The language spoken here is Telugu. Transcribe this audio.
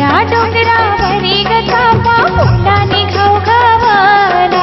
त्या डोंगरावरी गथा पाहुला निघाव गावाला